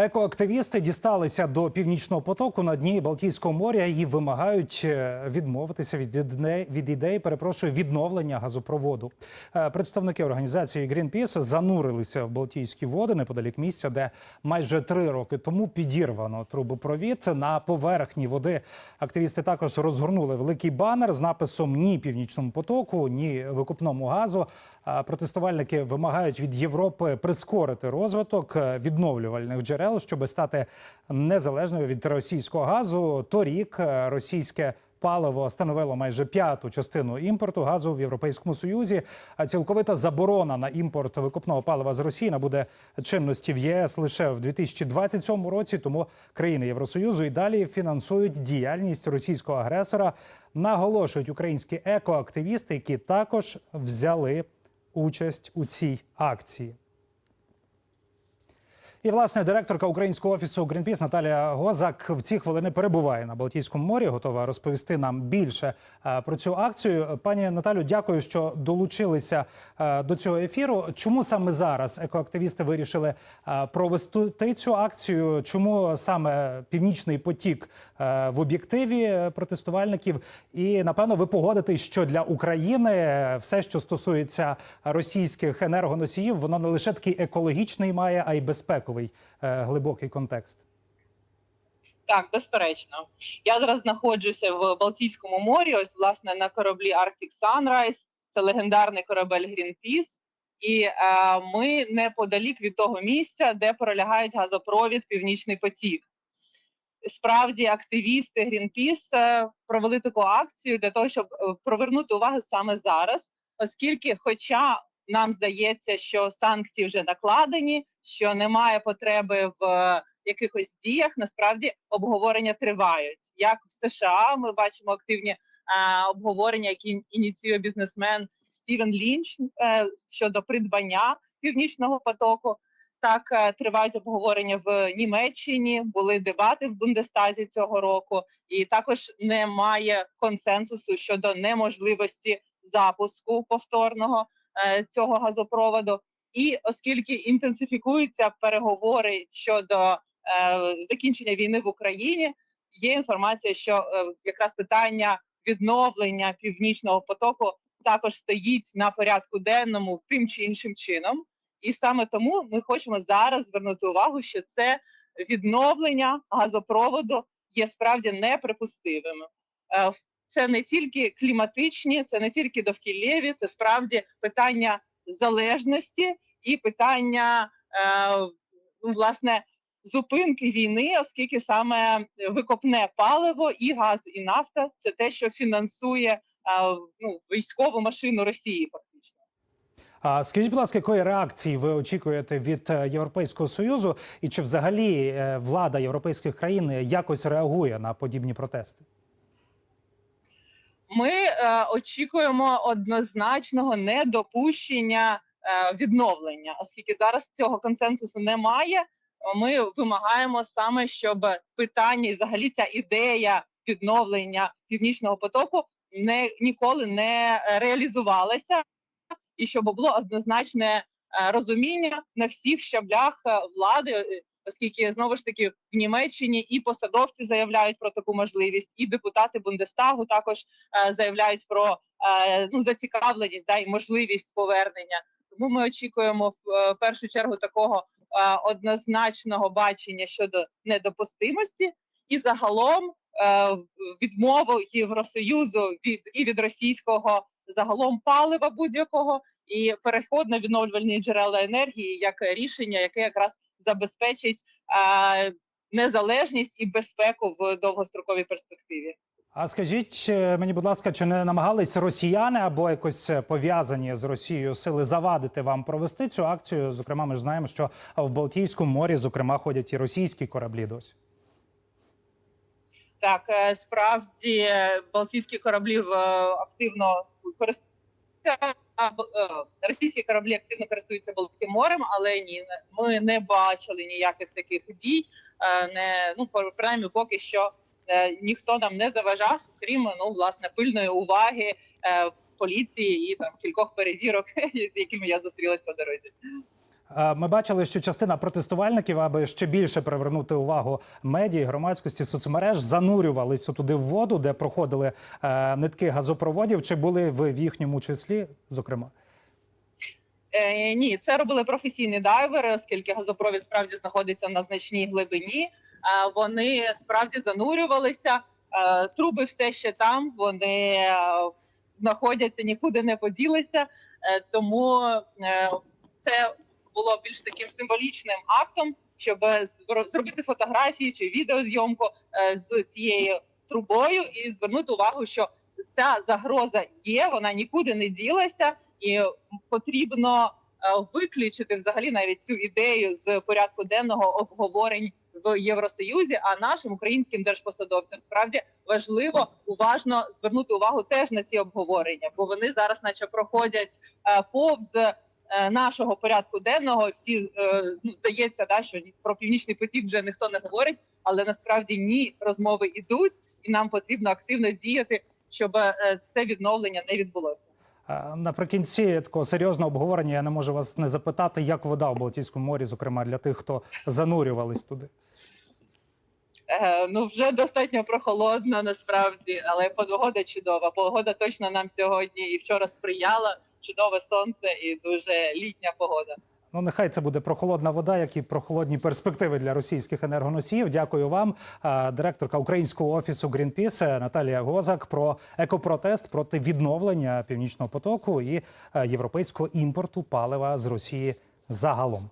Екоактивісти дісталися до північного потоку на дні Балтійського моря і вимагають е, відмовитися від ідеї, від ідеї, перепрошую, відновлення газопроводу. Е, Представники організації Greenpeace занурилися в Балтійські води неподалік місця, де майже три роки тому підірвано трубопровід на поверхні води. Активісти також розгорнули великий банер з написом Ні північному потоку, ні викупному газу. Протестувальники вимагають від Європи прискорити розвиток е, відновлювальних джерел, щоб стати незалежною від російського газу. Торік е, російське паливо становило майже п'яту частину імпорту газу в Європейському Союзі. А цілковита заборона на імпорт викопного палива з Росії набуде чинності в ЄС лише в 2027 році. Тому країни Євросоюзу і далі фінансують діяльність російського агресора. Наголошують українські екоактивісти, які також взяли участь у цій акції. І власне директорка українського офісу Greenpeace Наталія Гозак в ці хвилини перебуває на Балтійському морі. Готова розповісти нам більше е, про цю акцію. Пані Наталю, дякую, що долучилися е, до цього ефіру. Чому саме зараз екоактивісти вирішили е, провести цю акцію? Чому саме північний потік в об'єктиві протестувальників? І напевно ви погодитесь, що для України все, що стосується російських енергоносіїв, воно не лише такий екологічний має, а й безпековий е, глибокий контекст. Так, безперечно. Я зараз знаходжуся в Балтійському морі. Ось власне на кораблі Arctic Sunrise. Це легендарний корабель Greenpeace. І е, ми неподалік від того місця, де пролягають газопровід Північний потік. Справді, активісти Greenpeace е, провели таку акцію для того, щоб е, привернути увагу саме зараз, оскільки, хоча нам здається, що санкції вже накладені, що немає потреби в е, якихось діях, насправді обговорення тривають. Як в США ми бачимо активні е, обговорення, які ініціює бізнесмен Стівен Лінч е, щодо придбання північного потоку. Так тривають обговорення в Німеччині. Були дебати в Бундестазі цього року, і також немає консенсусу щодо неможливості запуску повторного цього газопроводу. І оскільки інтенсифікуються переговори щодо е, закінчення війни в Україні, є інформація, що е, якраз питання відновлення північного потоку також стоїть на порядку денному тим чи іншим чином. І саме тому ми хочемо зараз звернути увагу, що це відновлення газопроводу є справді неприпустимим. Це не тільки кліматичні, це не тільки довкіллєві, це справді питання залежності і питання е, ну, власне зупинки війни, оскільки саме викопне паливо і газ, і нафта це те, що фінансує е, ну, військову машину Росії, фактично. А скажіть, будь ласка, якої реакції ви очікуєте від е, Європейського союзу, і чи взагалі е, влада європейських країн якось реагує на подібні протести? Ми е, очікуємо однозначного недопущення е, відновлення, оскільки зараз цього консенсусу немає. Ми вимагаємо саме, щоб питання і взагалі ця ідея відновлення північного потоку не ніколи не реалізувалася, і щоб було однозначне е, розуміння на всіх щаблях е, влади, оскільки знову ж таки в Німеччині і посадовці заявляють про таку можливість, і депутати Бундестагу також е, заявляють про е, ну зацікавленість да і можливість повернення. Тому ми очікуємо в е, першу чергу такого е, однозначного бачення щодо недопустимості, і загалом е, відмову Євросоюзу від і від російського загалом палива будь-якого і переход на відновлювальні джерела енергії як рішення, яке якраз забезпечить незалежність і безпеку в довгостроковій перспективі. А скажіть е, мені, будь ласка, чи не намагались росіяни або якось е, пов'язані з Росією сили завадити вам провести цю акцію? Зокрема, ми ж знаємо, що в Балтійському морі, зокрема, ходять і російські кораблі досі. Так, е, справді балтійські кораблі активно користуються. Е, Російські кораблі активно користуються Балтським морем, але ні, ми не бачили ніяких таких дій. е, Не ну принаймні поки що е, ніхто нам не заважав, крім ну власне пильної уваги поліції і там кількох перевірок, з якими я зустрілась по дорозі. Е, Ми бачили, що частина протестувальників, аби ще більше привернути увагу медії, громадськості, соцмереж, занурювалися туди в воду, де проходили е, нитки газопроводів. Чи були ви в їхньому числі, зокрема? Е, ні, це робили професійні дайвери, оскільки газопровід справді знаходиться на значній глибині. Е, вони справді занурювалися, труби все ще там. Вони знаходяться, нікуди не поділися. Тому це було більш таким символічним актом, щоб зробити фотографії чи відеозйомку е, з цією трубою і звернути увагу, що ця загроза є, вона нікуди не ділася, і потрібно е, виключити взагалі навіть цю ідею з порядку денного обговорень в Євросоюзі. А нашим українським держпосадовцям справді важливо уважно звернути увагу теж на ці обговорення, бо вони зараз, наче, проходять е, повз е, нашого порядку денного. Всі е, ну здається, да що про північний потік вже ніхто не говорить, але насправді ні, розмови йдуть, і нам потрібно активно діяти, щоб е, це відновлення не відбулося. Е, Наприкінці такого серйозного обговорення я не можу вас не запитати, як вода в Балтійському морі, зокрема для тих, хто занурювались туди. Е, ну вже достатньо прохолодно насправді, але погода чудова. Погода точно нам сьогодні і вчора сприяла. Чудове сонце і дуже літня погода. Ну, нехай це буде прохолодна вода, як і прохолодні перспективи для російських енергоносіїв. Дякую вам, директорка українського офісу Greenpeace Наталія Гозак про екопротест проти відновлення північного потоку і е, європейського імпорту палива з Росії загалом.